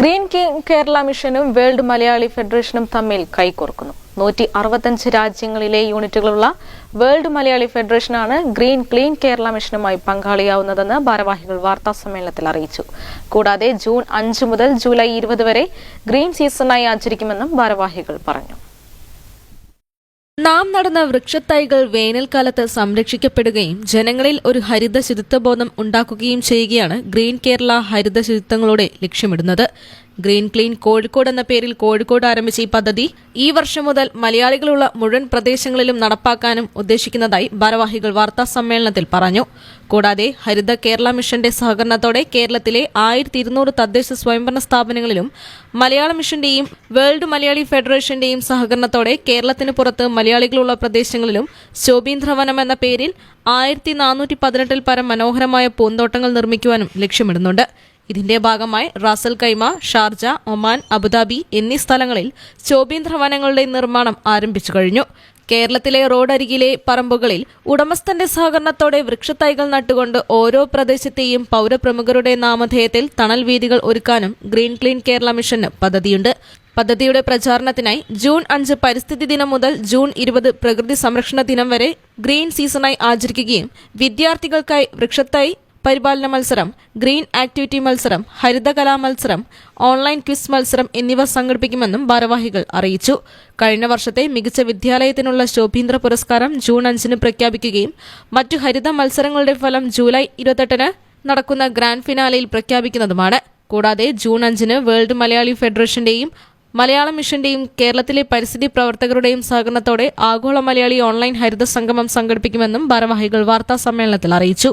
Green king Kerala മിഷനും world Malayali ഫെഡറേഷനും തമ്മിൽ കൈകോർക്കുന്നു. നൂറ്റി അറുപത്തഞ്ച് രാജ്യങ്ങളിലെ യൂണിറ്റുകളുള്ള വേൾഡ് മലയാളി ഫെഡറേഷനാണ് ഗ്രീൻ ക്ലീൻ കേരള മിഷനുമായി പങ്കാളിയാവുന്നതെന്ന് ഭാരവാഹികൾ വാർത്താ സമ്മേളനത്തിൽ അറിയിച്ചു. കൂടാതെ ജൂൺ അഞ്ച് മുതൽ ജൂലൈ ഇരുപത് വരെ ഗ്രീൻ സീസണായി ആചരിക്കുമെന്നും ഭാരവാഹികൾ പറഞ്ഞു. നാം നടന്ന വൃക്ഷത്തൈകൾ വേനൽക്കാലത്ത് സംരക്ഷിക്കപ്പെടുകയും ജനങ്ങളിൽ ഒരു ഹരിത ശുചിത്വബോധം ഉണ്ടാക്കുകയും ചെയ്യുകയാണ് ഗ്രീൻ കേരള ഹരിത ശുചിത്വങ്ങളുടെ ലക്ഷ്യമിടുന്നത്. ഗ്രീൻ ക്ലീൻ കോഴിക്കോട് എന്ന പേരിൽ കോഴിക്കോട് ആരംഭിച്ച ഈ പദ്ധതി ഈ വർഷം മുതൽ മലയാളികളുള്ള മുഴുവൻ പ്രദേശങ്ങളിലും നടപ്പാക്കാനും ഉദ്ദേശിക്കുന്നതായി ഭാരവാഹികൾ വാർത്താ സമ്മേളനത്തിൽ പറഞ്ഞു. കൂടാതെ ഹരിത കേരള മിഷന്റെ സഹകരണത്തോടെ കേരളത്തിലെ ആയിരത്തി ഇരുന്നൂറ് തദ്ദേശ സ്വയംഭരണ സ്ഥാപനങ്ങളിലും മലയാള മിഷന്റെയും വേൾഡ് മലയാളി ഫെഡറേഷന്റെയും സഹകരണത്തോടെ കേരളത്തിന് പുറത്ത് മലയാളികളുള്ള പ്രദേശങ്ങളിലും ശോഭീന്ദ്രവനം എന്ന പേരിൽ ആയിരത്തി നാനൂറ്റി പതിനെട്ടിൽ പരം മനോഹരമായ പൂന്തോട്ടങ്ങൾ നിർമ്മിക്കുവാനും ലക്ഷ്യമിടുന്നുണ്ട്. ഇതിന്റെ ഭാഗമായി Ras al Khaimah Sharjah Oman Abu Dhabi എന്നീ സ്ഥലങ്ങളിൽ ശോഭീന്ദ്ര വനങ്ങളുടെ നിർമ്മാണം ആരംഭിച്ചു കഴിഞ്ഞു. കേരളത്തിലെ റോഡരികിലെ പറമ്പുകളിൽ ഉടമസ്ഥന്റെ സഹകരണത്തോടെ വൃക്ഷത്തൈകൾ നട്ടുകൊണ്ട് ഓരോ പ്രദേശത്തെയും പൗരപ്രമുഖരുടെ നാമധേയത്തിൽ തണൽ വീതികൾ ഒരുക്കാനും ഗ്രീൻ ക്ലീൻ കേരള മിഷന് പദ്ധതിയുണ്ട്. പദ്ധതിയുടെ പ്രചാരണത്തിനായി ജൂൺ അഞ്ച് പരിസ്ഥിതി ദിനം മുതൽ ജൂൺ ഇരുപത് പ്രകൃതി സംരക്ഷണ ദിനം വരെ ഗ്രീൻ സീസണായി ആചരിക്കുകയും വിദ്യാർത്ഥികൾക്കായി വൃക്ഷത്തൈ പരിപാലന മത്സരം ഗ്രീൻ ആക്ടിവിറ്റി മത്സരം ഹരിതകലാ മത്സരം ഓൺലൈൻ ക്വിസ് മത്സരം എന്നിവ സംഘടിപ്പിക്കുമെന്നും ഭാരവാഹികൾ അറിയിച്ചു. കഴിഞ്ഞ വർഷത്തെ മികച്ച വിദ്യാലയത്തിനുള്ള ശോഭീന്ദ്ര പുരസ്കാരം ജൂൺ അഞ്ചിന് പ്രഖ്യാപിക്കുകയും മറ്റു ഹരിത മത്സരങ്ങളുടെ ഫലം ജൂലൈ ഇരുപത്തെട്ടിന് നടക്കുന്ന ഗ്രാൻഡ് ഫിനാലയിൽ പ്രഖ്യാപിക്കുന്നതുമാണ്. കൂടാതെ ജൂൺ അഞ്ചിന് വേൾഡ് മലയാളി ഫെഡറേഷന്റെയും മലയാള മിഷന്റെയും കേരളത്തിലെ പരിസ്ഥിതി പ്രവർത്തകരുടെയും സഹകരണത്തോടെ ആഗോള മലയാളി ഓൺലൈൻ ഹരിത സംഗമം സംഘടിപ്പിക്കുമെന്നും ഭാരവാഹികൾ വാർത്താ സമ്മേളനത്തിൽ അറിയിച്ചു.